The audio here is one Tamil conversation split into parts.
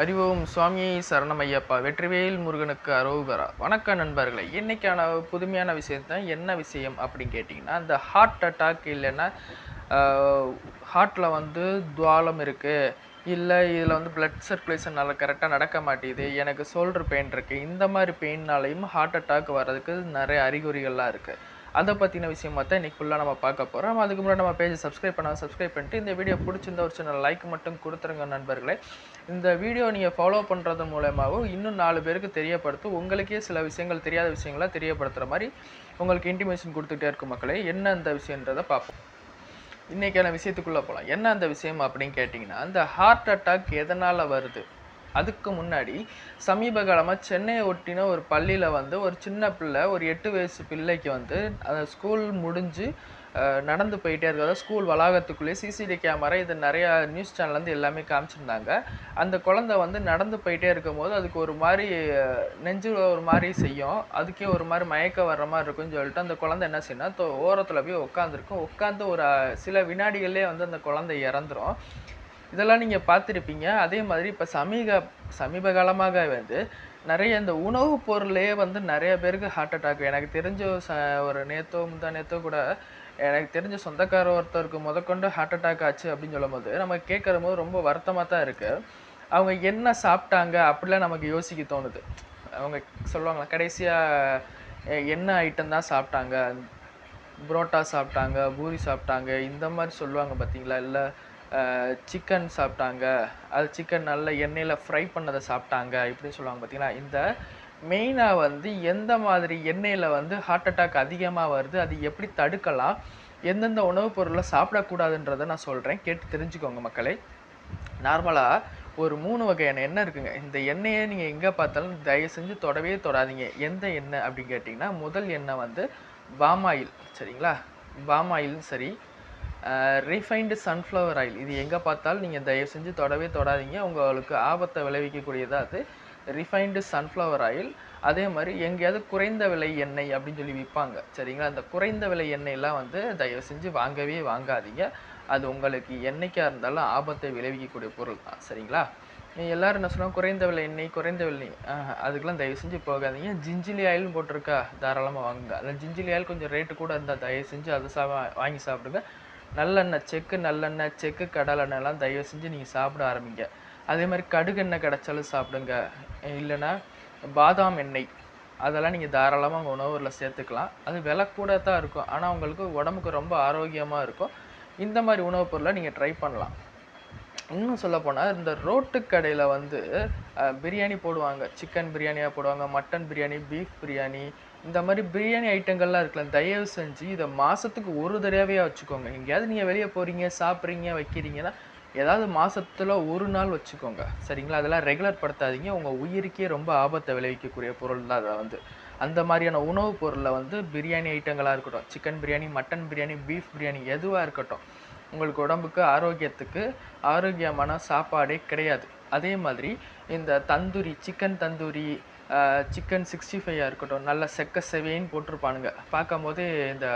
அறிவோம் சுவாமியை சரணமையப்பா. வெற்றிவேல் முருகனுக்கு அரோகரா. வணக்கம் நண்பர்களே இன்னைக்கான புதுமையான விஷயம் தான் என்ன விஷயம் அப்படின்னு கேட்டிங்கன்னா இந்த ஹார்ட் அட்டாக் இல்லைன்னா ஹார்ட்டில் வந்து துவாலம் இருக்குது இல்லை இதில் வந்து பிளட் சர்க்குலேஷன் நல்லா கரெக்டாக நடக்க மாட்டேங்குது. எனக்கு ஷோல்டர் பெயின் இருக்குது இந்த மாதிரி பெயின்னாலையும் ஹார்ட் அட்டாக் வர்றதுக்கு நிறைய அறிகுறிகள்லாம் இருக்குது அதை பற்றின விஷயமா தான் இன்றைக்கி ஃபுல்லாக நம்ம பார்க்க போகிறோம் அதுக்கு முன்னாடி நம்ம பேஜை சப்ஸ்கிரைப் பண்ணால் சப்ஸ்கிரைப் பண்ணிட்டு இந்த வீடியோ பிடிச்சிருந்த ஒரு சின்ன லைக் மட்டும் கொடுத்துருங்க நண்பர்களே. இந்த வீடியோ நீங்கள் ஃபாலோ பண்ணுறது மூலமாகவும் இன்னும் நாலு பேருக்கு தெரியப்படுத்தும். உங்களுக்கே சில விஷயங்கள் தெரியாத விஷயங்களை தெரியப்படுத்துகிற மாதிரி உங்களுக்கு இன்டிமேஷன் கொடுத்துட்டே இருக்கும் மக்களே. என்ன அந்த விஷயன்றதை பார்ப்போம். இன்றைக்கான விஷயத்துக்குள்ளே போகலாம் என்ன அந்த விஷயம் அப்படின்னு கேட்டிங்கன்னா அந்த ஹார்ட் அட்டாக் எதனால் வருது? அதுக்கு முன்னாடி சமீப காலமாக சென்னையை ஒட்டின ஒரு பள்ளியில் வந்து ஒரு சின்ன பிள்ளை ஒரு எட்டு வயசு பிள்ளைக்கு வந்து அந்த ஸ்கூல் முடிஞ்சு நடந்து போயிட்டே இருக்கிறத ஸ்கூல் வளாகத்துக்குள்ளேயே சிசிடி கேமரா இது நிறையா நியூஸ் சேனல்லேருந்து எல்லாமே காமிச்சிருந்தாங்க. அந்த குழந்தை வந்து நடந்து போயிட்டே இருக்கும்போது அதுக்கு ஒரு மாதிரி நெஞ்சு ஒரு மாதிரி செய்யும். அதுக்கே ஒரு மாதிரி மயக்க வர்ற மாதிரி இருக்கும்னு சொல்லிட்டு அந்த குழந்தை என்ன செய்யணும் ஓரத்தில் போய் உட்காந்துருக்கும் உட்காந்து ஒரு சில வினாடிகள்லேயே வந்து அந்த குழந்தை இறந்துரும். இதெல்லாம் நீங்கள் பார்த்துருப்பீங்க. அதே மாதிரி இப்போ சமீக சமீப காலமாக வந்து நிறைய இந்த உணவுப் பொருளே வந்து நிறைய பேருக்கு ஹார்ட் அட்டாக் எனக்கு தெரிஞ்ச ச ஒரு நேத்தோ முந்தா நேத்தோ கூட எனக்கு தெரிஞ்ச சொந்தக்கார ஒருத்தருக்கு முதற்கொண்டு ஹார்ட் அட்டாக் ஆச்சு அப்படின்னு சொல்லும்போது நம்ம கேட்குற போது ரொம்ப வருத்தமாக தான் இருக்குது அவங்க என்ன சாப்பிட்டாங்க அப்படிலாம் நமக்கு யோசிக்க தோணுது. அவங்க சொல்லுவாங்களா கடைசியாக என்ன ஐட்டம் தான் சாப்பிட்டாங்க? புரோட்டா சாப்பிட்டாங்க பூரி சாப்பிட்டாங்க இந்த மாதிரி சொல்லுவாங்க பார்த்தீங்களா இல்லை சிக்கன் சாப்பிட்டாங்க. அது சிக்கன் நல்ல எண்ணெயில் ஃப்ரை பண்ணதை சாப்பிட்டாங்க. இப்படின்னு சொல்லுவாங்க பார்த்தீங்களா இந்த மெயினாக வந்து எந்த மாதிரி எண்ணெயில் வந்து ஹார்ட் அட்டாக் அதிகமாக வருது அது எப்படி தடுக்கலாம் எந்தெந்த உணவுப் பொருளை சாப்பிடக்கூடாதுன்றதை நான் சொல்கிறேன் கேட்டு தெரிஞ்சுக்கோங்க மக்களே. நார்மலாக ஒரு மூணு வகையான எண்ணெய். இருக்குங்க? இந்த எண்ணெயை நீங்கள் எங்கே பார்த்தாலும் தயவு செஞ்சு தொடவே தொடாதீங்க. எந்த எண்ணெய் அப்படின்னு கேட்டிங்கன்னா முதல் எண்ணெய் வந்து பாமாயில் சரிங்களா? பாம் சரி. ரீஃபைண்டு சன்ஃப்ளவர் ஆயில் இது எங்கே பார்த்தாலும் நீங்கள் தயவு செஞ்சு தொடவே தொடாதீங்க. உங்களுக்கு ஆபத்தை விளைவிக்கக்கூடியதாக அது ரிஃபைண்டு சன்ஃப்ளவர் ஆயில் அதே மாதிரி எங்கேயாவது குறைந்த விலை எண்ணெய் அப்படின்னு சொல்லி விற்பாங்க. சரிங்களா? அந்த குறைந்த விலை எண்ணெயெல்லாம் வந்து தயவு செஞ்சு வாங்கவே வாங்காதீங்க. அது உங்களுக்கு என்றைக்காக இருந்தாலும் ஆபத்தை விளைவிக்கக்கூடிய பொருள் தான். சரிங்களா? எல்லோரும் எல்லாரும் என்ன சொன்னால் குறைந்த விலை எண்ணெய் குறைந்த விலை அதுக்கெலாம் அதுக்கெல்லாம் தயவு செஞ்சு போகாதீங்க. ஜிஞ்சிலி ஆயிலும் போட்டிருக்கா? தாராளமாக வாங்குங்க. அந்த ஜிஞ்சிலி ஆயில் கொஞ்சம் ரேட்டு கூட இருந்தால் தயவு செஞ்சு அதை சா வாங்கி சாப்பிடுங்க. நல்லெண்ணெய் செக்கு நல்லெண்ணெய் செக்கு கடலெண்ணெய்லாம் தயவு செஞ்சு நீங்கள் சாப்பிட ஆரம்பிங்க. அதே மாதிரி கடுகெண்ணெய் கிடைச்சாலும் சாப்பிடுங்க. இல்லைன்னா பாதாம் எண்ணெய் அதெல்லாம் நீங்கள் தாராளமாக உங்கள் உணவுல சேர்த்துக்கலாம். அது விலை கூட தான் இருக்கும். ஆனால் உங்களுக்கு உடம்புக்கு ரொம்ப ஆரோக்கியமாக இருக்கும். இந்த மாதிரி உணவுப் பொருளை நீங்கள் ட்ரை பண்ணலாம். இன்னும் சொல்ல போனால் இந்த ரோட்டு கடையில் வந்து பிரியாணி போடுவாங்க. சிக்கன் பிரியாணியாக போடுவாங்க மட்டன் பிரியாணி பீஃப் பிரியாணி இந்த மாதிரி பிரியாணி ஐட்டங்கள்லாம் இருக்கலாம் தயவு செஞ்சு இதை மாதத்துக்கு ஒரு தடவையாக வச்சுக்கோங்க. எங்கேயாவது நீங்கள் வெளியே போகிறீங்க சாப்பிட்றீங்க வைக்கிறீங்கன்னா ஏதாவது மாதத்தில் ஒரு நாள் வச்சுக்கோங்க. சரிங்களா? அதெல்லாம் ரெகுலர் படுத்தாதீங்க. உங்கள் உயிருக்கே ரொம்ப ஆபத்தை விளைவிக்கக்கூடிய பொருள் தான் அதை வந்து. அந்த மாதிரியான உணவுப் பொருளில் வந்து பிரியாணி ஐட்டங்களாக இருக்கட்டும் chicken biryani mutton biryani beef biryani எதுவாக இருக்கட்டும் உங்களுக்கு உடம்புக்கு ஆரோக்கியத்துக்கு ஆரோக்கியமான சாப்பாடே கிடையாது. அதே மாதிரி இந்த tandoori chicken tandoori chicken sixty ஃபைவாக இருக்கட்டும் நல்ல செக்க செவையின்னு போட்டிருப்பானுங்க. பார்க்கும்போது இந்த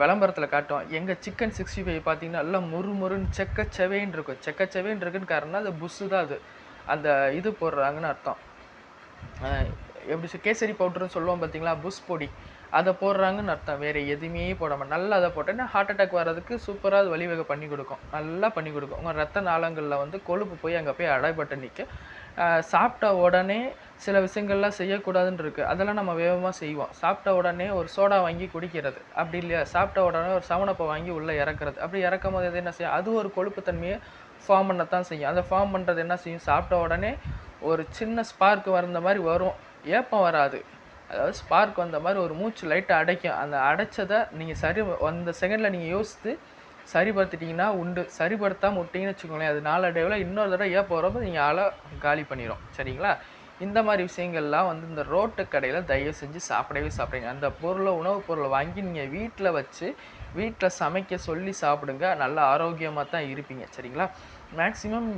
விளம்பரத்தில் காட்டும். எங்கள் சிக்கன் சிக்ஸ்டி ஃபைவ் பார்த்தீங்கன்னா நல்லா முறு முறுன்னு செக்க செவைன்னு இருக்கும். செக்க செவைன்னு இருக்குன்னு காரணம் அது புஸ்ஸு தான் அது. அந்த இது போடுறாங்கன்னு அர்த்தம். எப்படி சொல் கேசரி பவுடருன்னு சொல்லுவோம் பார்த்தீங்களா? புஷ் பொடி. அதை போடுறாங்கன்னு அர்த்தம். வேறு எதுவுமே போடாமல் நல்லா அதை போட்டேன்னா ஹார்ட் அட்டாக் வர்றதுக்கு சூப்பராக அது வழிவகை பண்ணி கொடுக்கும். நல்லா பண்ணி கொடுக்கும். உங்கள் ரத்த நாளங்களில் வந்து கொழுப்பு போய் அங்கே போய் அடைபட்டு நிற்கும் சாப்பிட்ட உடனே சில விஷயங்கள்லாம் செய்யக்கூடாதுன்னு இருக்குது அதெல்லாம் நம்ம வேகமாக செய்வோம். சாப்பிட்ட உடனே ஒரு சோடா வாங்கி குடிக்கிறது. அப்படி இல்லையா? சாப்பிட்ட உடனே ஒரு சவனப்பை வாங்கி உள்ளே இறக்குறது. அப்படி இறக்கும் போது என்ன செய்யும்? அது ஒரு கொழுப்புத்தன்மையை ஃபார்ம் பண்ணத்தான் செய்யும். அந்த ஃபார்ம் பண்ணுறது என்ன செய்யும்? சாப்பிட்ட உடனே ஒரு சின்ன ஸ்பார்க் வந்த மாதிரி வரும். ஏப்பம் வராது. அதாவது ஸ்பார்க் வந்த மாதிரி ஒரு மூச்சு லைட்டாக அடைக்கும். அந்த அடைச்சதை நீங்கள் சரி அந்த செகண்டில் நீங்கள் யோசித்து சரிப்படுத்திட்டீங்கன்னா உண்டு. சரிப்படுத்தாமல் விட்டீங்கன்னு வச்சுக்கோங்களேன் அது நாளடைவில் இன்னொரு தடவை ஏப்பம் வரப்போ நீங்கள் ஆளை காலி பண்ணிடும் சரிங்களா? இந்த மாதிரி விஷயங்கள்லாம் வந்து இந்த ரோட்டு கடையில் தயவு செஞ்சு சாப்பிடவே சாப்பிடுங்க. அந்த பொருளை உணவுப் பொருளை வாங்கி நீங்கள் வீட்டில் வச்சு வீட்டில் சமைக்க சொல்லி சாப்பிடுங்க. நல்ல ஆரோக்கியமாக தான் இருப்பீங்க. சரிங்களா? மேக்ஸிமம்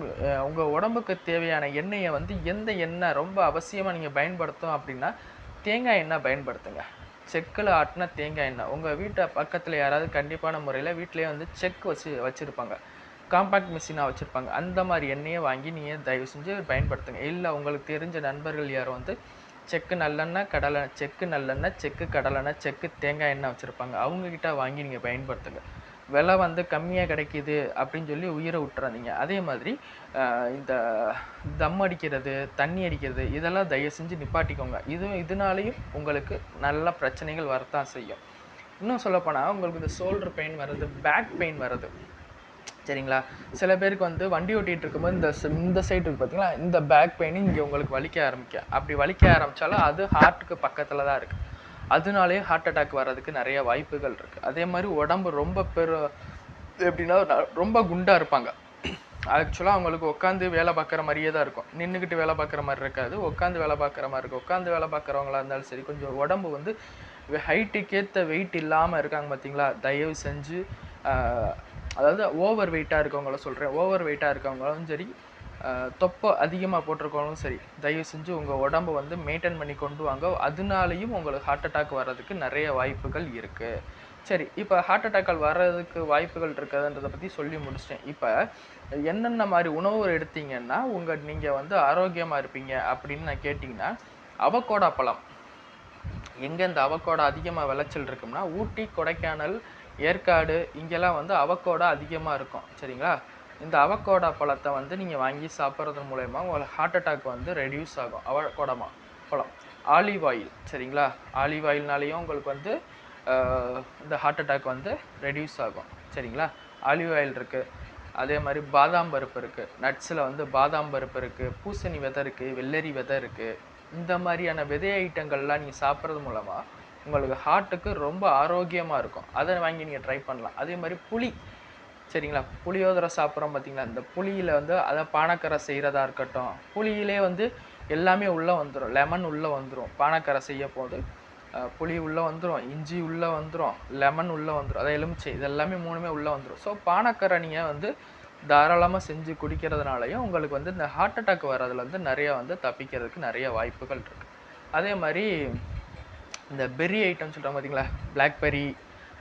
உங்கள் உடம்புக்கு தேவையான எண்ணெயை வந்து எந்த எண்ணெய் ரொம்ப அவசியமாக நீங்கள் பயன்படுத்தும் அப்படின்னா தேங்காய் எண்ணெய் பயன்படுத்துங்க. செக்கில் ஆட்டின தேங்காய் எண்ணெய். உங்கள் வீட்டை பக்கத்தில் யாராவது கண்டிப்பான முறையில் வீட்டிலேயே வந்து செக் வச்சு வச்சுருப்பாங்க. காம்பேக்ட் மிஷினாக வச்சுருப்பாங்க. அந்த மாதிரி எண்ணெயை வாங்கி நீங்கள் தயவு செஞ்சு பயன்படுத்துங்க. இல்லை உங்களுக்கு தெரிஞ்ச நண்பர்கள் யாரும் வந்து செக்கு நல்லெண்ணெய் கடலை செக்கு நல்லெண்ணெய் செக்கு கடலெண்ணெய் செக்கு தேங்காய் எண்ணெய் வச்சுருப்பாங்க. அவங்கக்கிட்ட வாங்கி நீங்கள் பயன்படுத்துங்க. விலை வந்து கம்மியாக கிடைக்கிது அப்படின்னு சொல்லி உயிரை விட்டுறாதீங்க. அதே மாதிரி இந்த தம் அடிக்கிறது தண்ணி அடிக்கிறது இதெல்லாம் தயவு செஞ்சு நிப்பாட்டிக்கோங்க. இது இதனாலேயும் உங்களுக்கு நல்ல பிரச்சனைகள் வரத்தான் செய்யும். இன்னும் சொல்லப்போனால் உங்களுக்கு இந்த ஷோல்டர் பெயின் வர்றது பேக் பெயின் வர்றது. சரிங்களா? சில பேருக்கு வந்து வண்டி ஓட்டிகிட்டு இருக்கும்போது இந்த இந்த சைடு இருக்குது பார்த்தீங்களா இந்த பேக் பெயின் இங்கே உங்களுக்கு வலிக்க ஆரம்பிக்க அப்படி வலிக்க ஆரம்பித்தாலும் அது ஹார்ட்டுக்கு பக்கத்தில் தான் இருக்குது அதனாலேயே ஹார்ட் அட்டாக் வர்றதுக்கு நிறைய வாய்ப்புகள் இருக்குது அதே மாதிரி உடம்பு ரொம்ப பெரு எப்படின்னா ரொம்ப குண்டாக இருப்பாங்க. ஆக்சுவலாக அவங்களுக்கு உட்காந்து வேலை பார்க்குற மாதிரியே தான் இருக்கும். நின்றுக்கிட்டு வேலை பார்க்குற மாதிரி இருக்காது. உட்காந்து வேலை பார்க்குற மாதிரி இருக்கும். உட்காந்து வேலை பார்க்குறவங்களா இருந்தாலும் சரி கொஞ்சம் உடம்பு வந்து ஹைட்டுக்கேற்ற வெயிட் இல்லாமல் இருக்காங்க பார்த்தீங்களா தயவு செஞ்சு அதாவது ஓவர் வெயிட்டாக இருக்கவங்கள சொல்கிறேன் ஓவர் வெயிட்டாக இருக்கவங்களும் சரி தொப்பை அதிகமாக போட்டிருக்கவங்களும் சரி தயவு செஞ்சு உங்கள் உடம்பை வந்து மெயின்டைன் பண்ணி கொண்டு வாங்க. அதனாலையும் உங்களுக்கு ஹார்ட் அட்டாக் வர்றதுக்கு நிறைய வாய்ப்புகள் இருக்குது சரி இப்போ ஹார்ட் அட்டாக்கள் வர்றதுக்கு வாய்ப்புகள் இருக்குதுன்றதை பற்றி சொல்லி முடிச்சிட்டேன். இப்போ என்னென்ன மாதிரி உணவு எடுத்தீங்கன்னா உங்கள் நீங்கள் வந்து ஆரோக்கியமாக இருப்பீங்க அப்படின்னு நான் கேட்டிங்கன்னா அவக்கோடா பழம். எங்கே இந்த அவக்கோடா அதிகமாக விளைச்சல் இருக்கும்னா ஊட்டி கொடைக்கானல் ஏற்காடு இங்கெல்லாம் வந்து அவக்கோடா அதிகமாக இருக்கும். சரிங்களா? இந்த அவக்கோடா பழத்தை வந்து நீங்கள் வாங்கி சாப்பிட்றது மூலயமா உங்களுக்கு ஹார்ட் அட்டாக் வந்து ரெடியூஸ் ஆகும். அவக்கோடமா பழம். ஆலிவ் ஆயில் சரிங்களா? ஆலிவ் ஆயில்னாலேயும் உங்களுக்கு வந்து இந்த ஹார்ட் அட்டாக் வந்து ரெடியூஸ் ஆகும். சரிங்களா? ஆலிவ் ஆயில் இருக்குது அதே மாதிரி பாதாம் பருப்பு இருக்குது நட்ஸில் வந்து பாதாம் பருப்பு இருக்குது பூசணி விதை இருக்குது வெள்ளரி விதை இருக்குது இந்த மாதிரியான விதை ஐட்டங்கள்லாம் நீங்கள் சாப்பிட்றது மூலமாக உங்களுக்கு ஹார்ட்டுக்கு ரொம்ப ஆரோக்கியமாக இருக்கும். அதை வாங்கி நீங்கள் ட்ரை பண்ணலாம். அதே மாதிரி புளி. சரிங்களா? புளியோதரை சாப்பிட்றோம் பார்த்தீங்களா? இந்த புளியில் வந்து அதை பானக்கரை செய்கிறதா இருக்கட்டும். புளியிலே வந்து எல்லாமே உள்ளே வந்துடும் லெமன் உள்ளே வந்துடும் பானக்கரை செய்ய போது புளி உள்ளே வந்துடும் இஞ்சி உள்ளே வந்துடும் லெமன் உள்ளே வந்துடும் அதை எலுமிச்சை. இது எல்லாமே மூணுமே உள்ளே வந்துடும் ஸோ பானக்கரை நீங்கள் வந்து தாராளமாக செஞ்சு குடிக்கிறதுனாலையும் உங்களுக்கு வந்து இந்த ஹார்ட் அட்டாக் வர்றதுலேருந்து வந்து வந்து தப்பிக்கிறதுக்கு நிறைய வாய்ப்புகள் இருக்குது அதே மாதிரி இந்த பெர்ரி ஐட்டம் சொல்கிறாங்க பார்த்தீங்களா? பிளாக்பெர்ரி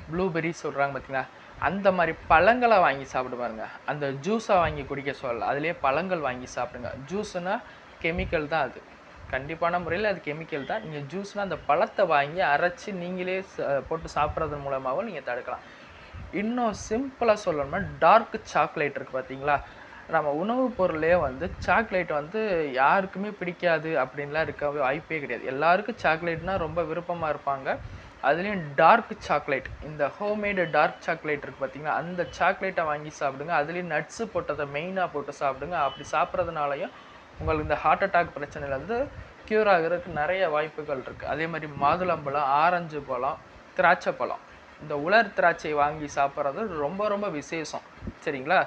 ப்ளூபெர்ரி சொல்கிறாங்க பார்த்தீங்களா? அந்த மாதிரி பழங்களை வாங்கி சாப்பிட்டு பாருங்க. அந்த ஜூஸை வாங்கி குடிக்க சொல்லல. அதுலேயே பழங்கள் வாங்கி சாப்பிடுங்க. ஜூஸுனால் கெமிக்கல் தான் அது. கண்டிப்பான முறையில் அது கெமிக்கல் தான். நீங்கள் ஜூஸ்னால் அந்த பழத்தை வாங்கி அரைச்சி நீங்களே போட்டு சாப்பிட்றது மூலமாகவும் நீங்கள் தடுக்கலாம். இன்னும் சிம்பிளாக சொல்லணும்னா டார்க் சாக்லேட் இருக்குது பார்த்தீங்களா நம்ம உணவுப் பொருளே வந்து சாக்லேட் வந்து யாருக்குமே பிடிக்காது அப்படின்லாம் இருக்க வாய்ப்பே கிடையாது. எல்லாருக்கும் சாக்லேட்னால் ரொம்ப விருப்பமாக இருப்பாங்க. அதுலேயும் டார்க் சாக்லேட் இந்த ஹோம்மேடு டார்க் சாக்லேட் இருக்குது பார்த்திங்கன்னா அந்த சாக்லேட்டை வாங்கி சாப்பிடுங்க. அதுலேயும் நட்ஸு போட்டதை மெயினாக போட்டு சாப்பிடுங்க. அப்படி சாப்பிட்றதுனாலையும் உங்களுக்கு இந்த ஹார்ட் அட்டாக் பிரச்சனையிலேருந்து க்யூர் ஆகிறதுக்கு நிறைய வாய்ப்புகள் இருக்குது அதே மாதிரி மாதுளம்பழம் ஆரஞ்சு பழம் திராட்சை பழம். இந்த உலர் திராட்சை வாங்கி சாப்பிட்றது ரொம்ப ரொம்ப விசேஷம். சரிங்களா?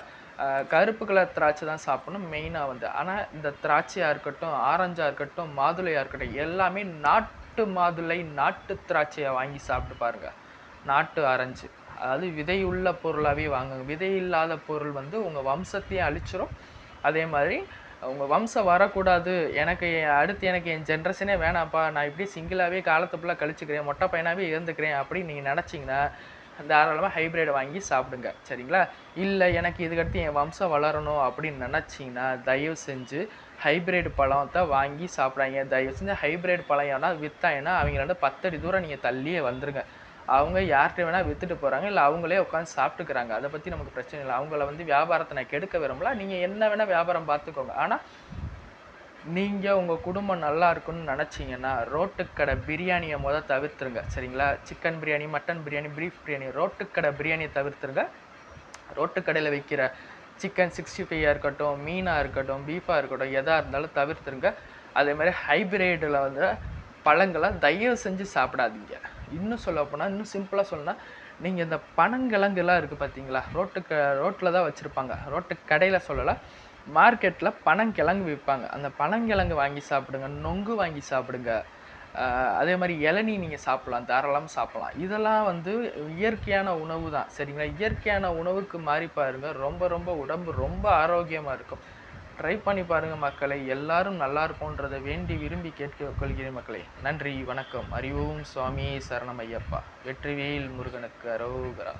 கருப்பு கலர் திராட்சை தான் சாப்பிடணும் மெயினாக வந்து. ஆனால் இந்த திராட்சையாக இருக்கட்டும் ஆரஞ்சாக இருக்கட்டும் மாதுளையாக இருக்கட்டும் எல்லாமே நாட் நாட்டு மாதுளை நாட்டு திராட்சையை வாங்கி சாப்பிட்டு பாருங்க. நாட்டு ஆரஞ்சு. அதாவது விதை உள்ள பொருளாகவே வாங்குங்க. விதை இல்லாத பொருள் வந்து உங்கள் வம்சத்தையும் அழிச்சிரும். அதே மாதிரி உங்கள் வம்சம் வரக்கூடாது. எனக்கு என் அடுத்து எனக்கு என் ஜென்ரேஷனே வேணாம்ப்பா. நான் இப்படி சிங்கிளாகவே காலத்தை ஃபுல்லாக கழிச்சுக்கிறேன். மொட்டை பையனாகவே இருந்துக்கிறேன் அப்படின்னு நீங்கள் நினச்சிங்கன்னா தாராளமாக ஹைப்ரிட் வாங்கி சாப்பிடுங்க. சரிங்களா? இல்லை எனக்கு இதுக்கடுத்து என் வம்சம் வளரணும் அப்படின்னு நினச்சிங்கன்னா தயவு செஞ்சு ஹைப்ரிட் பழத்தை வாங்கி சாப்பிடாங்க தயவு செஞ்சு ஹைப்ரிட் பழம் ஏன்னா விற்றாங்கன்னா அவங்களோட பத்தடி தூரம் நீங்கள் தள்ளியே வந்துருங்க. அவங்க யார்கிட்ட வேணால் விற்றுட்டு போகிறாங்க இல்லை அவங்களே உட்காந்து சாப்பிட்டுக்கிறாங்க. அதை பற்றி நமக்கு பிரச்சனை இல்லை. அவங்கள வந்து வியாபாரத்தை நான் கெடுக்க விரும்பல. நீங்கள் என்ன வேணால் வியாபாரம் பார்த்துக்கோங்க. ஆனால் நீங்கள் உங்கள் குடும்பம் நல்லா இருக்குன்னு நினச்சிங்கன்னா ரோட்டுக்கடை பிரியாணியை மொதல் தவிர்த்துருங்க. சரிங்களா? Chicken biryani mutton biryani beef biryani ரோட்டுக்கடை பிரியாணியை தவிர்த்துருங்க. ரோட்டுக்கடையில் விற்கிற சிக்கன் சிக்ஸ்டி ஃபைவாக இருக்கட்டும் மீனாக இருக்கட்டும் பீஃபாக இருக்கட்டும் எதாக இருந்தாலும் தவிர்த்துருங்க. அதே மாதிரி வந்து பழங்களை தயவு செஞ்சு சாப்பிடாதீங்க. இன்னும் சொல்ல போனால் இன்னும் சிம்பிளாக சொல்லணும்னா நீங்கள் இந்த பனங்கிழங்குலாம் இருக்குது பார்த்தீங்களா ரோட்டுக்கு ரோட்டில் தான் வச்சுருப்பாங்க. ரோட்டு கடையில் சொல்லலை. மார்க்கெட்டில் பனங்கிழங்கு விற்பாங்க அந்த பனங்கிழங்கு வாங்கி சாப்பிடுங்க நொங்கு வாங்கி சாப்பிடுங்க. அதே மாதிரி இளநீ நீங்கள் சாப்பிட்லாம் தாராளமாக சாப்பிட்லாம். இதெல்லாம் வந்து இயற்கையான உணவு தான். சரிங்களா? இயற்கையான உணவுக்கு மாறி பாருங்கள் ரொம்ப ரொம்ப உடம்பு ரொம்ப ஆரோக்கியமாக இருக்கும். ட்ரை பண்ணி பாருங்கள் மக்களை. எல்லாரும் நல்லா இருப்போன்றதை வேண்டி விரும்பி கேட்க கொள்கிறேன் மக்களை. நன்றி வணக்கம். அறிவும் சுவாமி சரணம் ஐயப்பா. வெற்றிவேல் முருகனுக்கு அரோகரா.